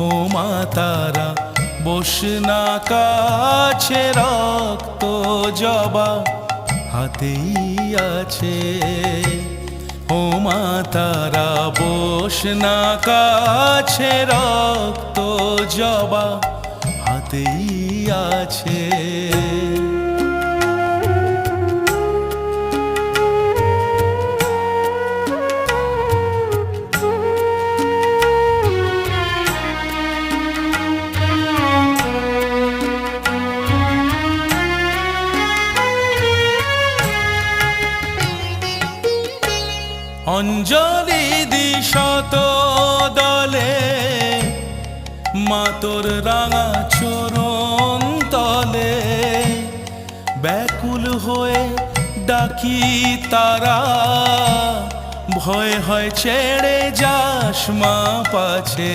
ও মা তারা বসনা কাছে রক্ত জবা, হাতেই আছে। ও মা তারা বসনা কাছে রক্ত জবা, হাতেই আছে। অঞ্জলি দিশত দলে, মাতর রাঙা চরণ তলে। ব্যাকুল হয়ে ডাকি তারা, ভয় হয় ছেড়ে যাস মা পাছে।